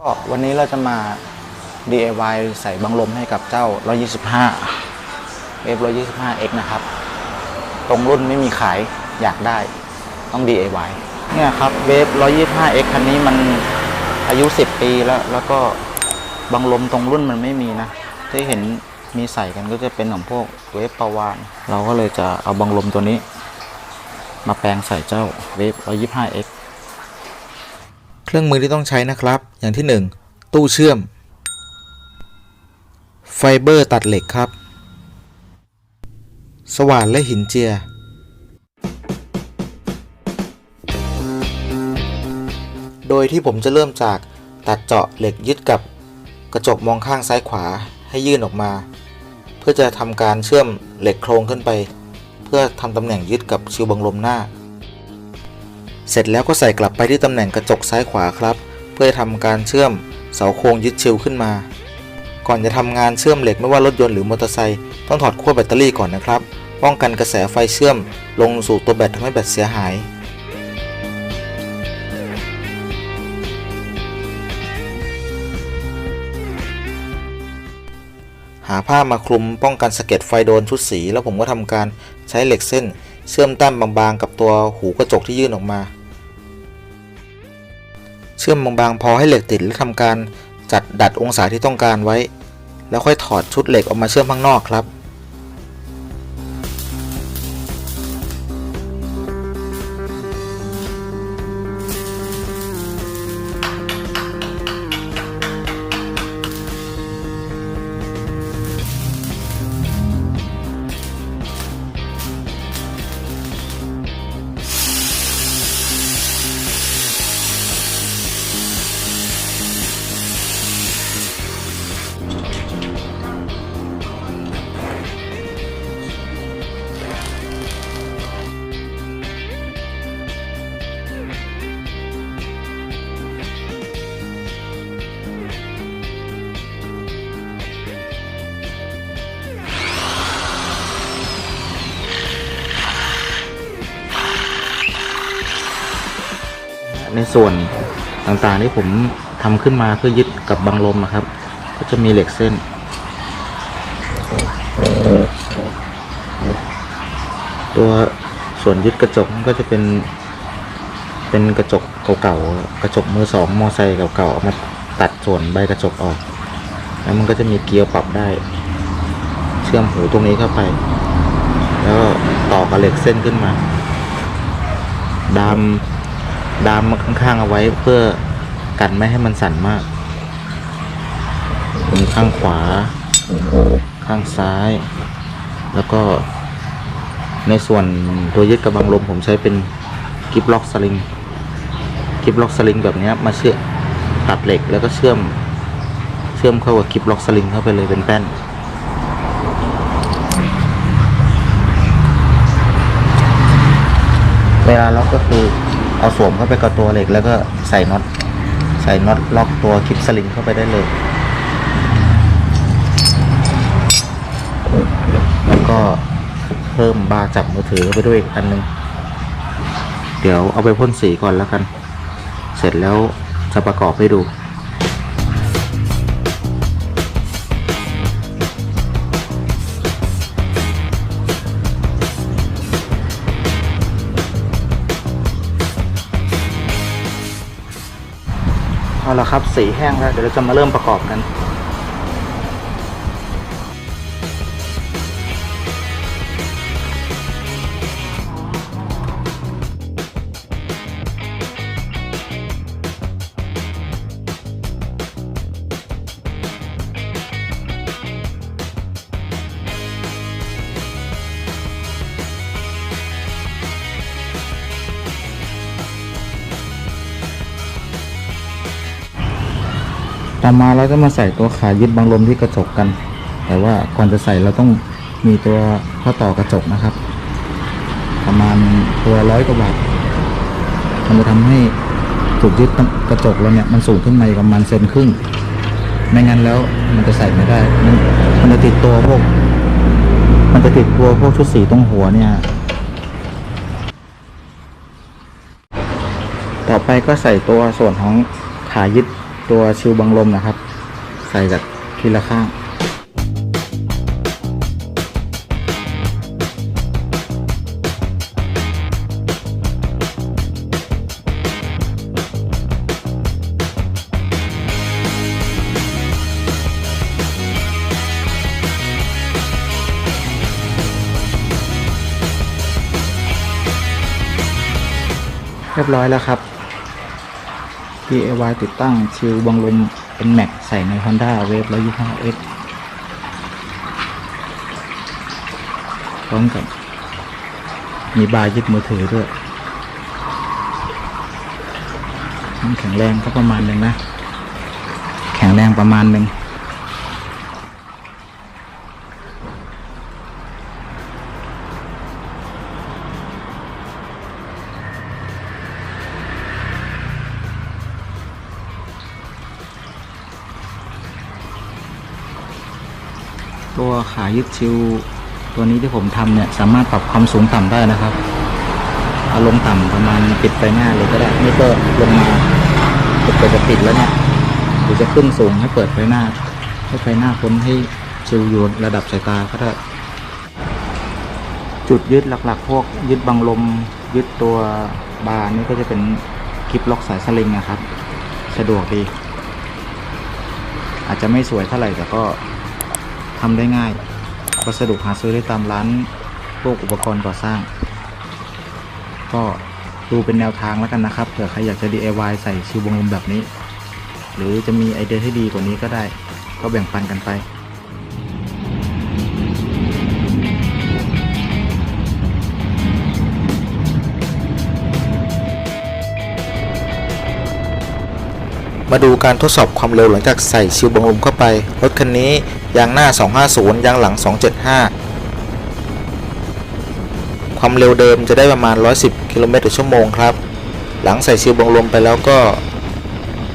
ก็วันนี้เราจะมา DIY ใส่บังลมให้กับเจ้า 125เวฟ 125X นะครับ ตรงรุ่นไม่มีขายอยากได้ต้อง DIY เนี่ยครับเวฟ 125X คันนี้มันอายุ 10 ปีแล้ว แล้วก็บังลมตรงรุ่นมันไม่มีนะ ที่เห็นมีใส่กันก็จะเป็นของพวกเวฟปาวาน เราก็เลยจะเอาบังลมตัวนี้ มาแปลงใส่เจ้าเวฟ 125X เครื่องมือที่ต้องใช้นะครับ อย่างที่ 1 ตู้เชื่อม ไฟเบอร์ตัดเหล็กครับ สว่านและหินเจีย โดยที่ผมจะเริ่มจากตัดเจาะเหล็กยึดกับกระจกมองข้างซ้ายขวาให้ยื่นออกมา เพื่อจะทำการเชื่อมเหล็กโครงขึ้นไป เพื่อทำตำแหน่งยึดกับชิวบังลมหน้า เสร็จแล้วก็ใส่กลับไปที่ตำแหน่งกระจกซ้ายขวาครับ เพื่อทำการเชื่อมเสาโครงยึดชิวขึ้นมา ก่อนจะทำงานเชื่อมเหล็กไม่ว่ารถยนต์หรือมอเตอร์ไซค์ต้องถอดขั้วแบตเตอรี่ก่อนนะครับ ป้องกันกระแสไฟเชื่อม ลงสู่ตัวแบตทำให้แบตเสียหายหาผ้ามาคลุมป้องกันสะเก็ดไฟโดนชุดสี แล้วผมก็ทำการใช้เหล็กเส้น เชื่อมแต้มบางๆ กับตัวหูกระจกที่ยื่นออกมา เชื่อมบางๆ พอให้เหล็กติดและทำการจัดดัดองศาที่ต้องการไว้ แล้วค่อยถอดชุดเหล็กออกมาเชื่อมข้างนอกครับ ในส่วนต่างๆที่ผมทำขึ้นมาเพื่อยึดกับบังลมนะครับ ก็จะมีเหล็กเส้น ตัวส่วนยึดกระจกก็จะเป็น เป็นกระจกเก่าๆกระจกมือสองมอไซค์เก่าๆเอามาตัดส่วนใบกระจกออก แล้วมันก็จะมีเกียร์ปรับได้ เชื่อมหูตรงนี้เข้าไป แล้วต่อกับเหล็กเส้นขึ้นมาดาม ดามมาข้างๆเอาไว้เพื่อกันไม่ให้มันสั่นมากมีข้างขวา ข้างซ้าย แล้วก็ในส่วนตัวยึดกระบังลมผมใช้เป็นกิฟล็อกสลิงกิฟล็อกสลิงแบบนี้มาเชื่อมตัดเหล็กแล้วก็เชื่อมเชื่อมเข้ากับกิฟล็อกสลิงเข้าไปเลยเป็นแป้นเวลาล็อกก็คือ เอาสวมเข้าไปกับตัวเหล็กแล้วก็ใส่น็อตใส่น็อตล็อกตัวคลิปสลิงเข้าไปได้เลย แล้วก็เพิ่มบาร์จับมือถือไปด้วยอีกอันหนึง เดี๋ยวเอาไปพ่นสีก่อนแล้วกัน เสร็จแล้วจะประกอบให้ดู เอาละครับสีแห้งแล้ว เดี๋ยวเราจะมาเริ่มประกอบกัน ต่อมาเราจะมาใส่ตัวขายึดบังลมที่กระจกกัน แต่ว่าก่อนจะใส่เราต้องมีตัวข้อต่อกระจกนะครับ ประมาณตัวร้อยกว่าบาทมันจะทำให้จุดยึดกระจกเราเนี่ยมันสูงขึ้นมาประมาณเซนครึ่ง ไม่งั้นแล้วมันจะใส่ไม่ได้ มันมันจะติดตัวพวก มันจะติดตัวพวกชุดสีตรงหัวเนี่ย ต่อไปก็ใส่ตัวส่วนของขายึด ตัวชิวบังลมนะครับ ใส่จากทีละข้างเรียบร้อยแล้วครับ DIY ติดตั้งชิวบังลมเป็นแม็กใส่ใน Honda Wave 125 S พร้อมกับ มีบาร์ยึดมือถือด้วยแข็งแรงก็ประมาณหนึ่งนะ แข็งแรงประมาณหนึ่ง ตัวขายึดชิวตัวนี้ที่ผมทำเนี่ยสามารถปรับความสูงต่ำได้นะครับเอาลงต่ำประมาณปิดไฟหน้าเลยก็ได้นี่ก็ลงมาปิดไปจะปิดแล้วเนี่ยหรือจะขึ้นสูงให้เปิดไฟหน้าให้ไฟหน้าพ้นให้ชิวอยู่ระดับสายตาก็ได้จุดยึดหลักๆ พวกยึดบังลมยึดตัวบาร์นี่ก็จะเป็นคลิปล็อกสายสลิงนะครับ สะดวกดี อาจจะไม่สวยเท่าไหร่แต่ก็ ทำได้ง่าย วัสดุหาซื้อได้ตามร้านพวกอุปกรณ์ก่อสร้าง ก็ดูเป็นแนวทางแล้วกันนะครับเผื่อใครอยากจะ DIY ใส่ชิวบงลมแบบนี้ หรือจะมีไอเดียที่ดีกว่านี้ก็ได้ ก็แบ่งปันกันไป มาดูการทดสอบความเร็วหลังจากใส่ชิวบังลมเข้าไป รถคันนี้ยางหน้า 250 ยางหลัง 275 ความเร็วเดิมจะได้ประมาณ 110 กิโลเมตรต่อชั่วโมงครับ หลังใส่ชิวบังลมไปแล้วก็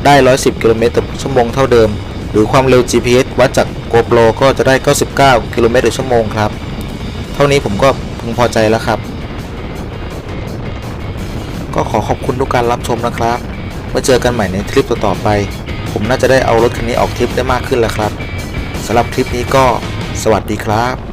ได้ 110 กิโลเมตรต่อชั่วโมงเท่าเดิม หรือความเร็ว GPS วัดจาก GoPro ก็จะได้ 99 กิโลเมตรต่อชั่วโมงครับ เท่านี้ผมก็พึงพอใจแล้วครับ ก็ขอขอบคุณทุกการรับชมนะครับ ไว้เจอกันใหม่ในคลิปต่อๆไป ผมน่าจะได้เอารถคันนี้ออกทริปได้มากขึ้นแล้วครับสำหรับคลิปนี้ก็สวัสดีครับ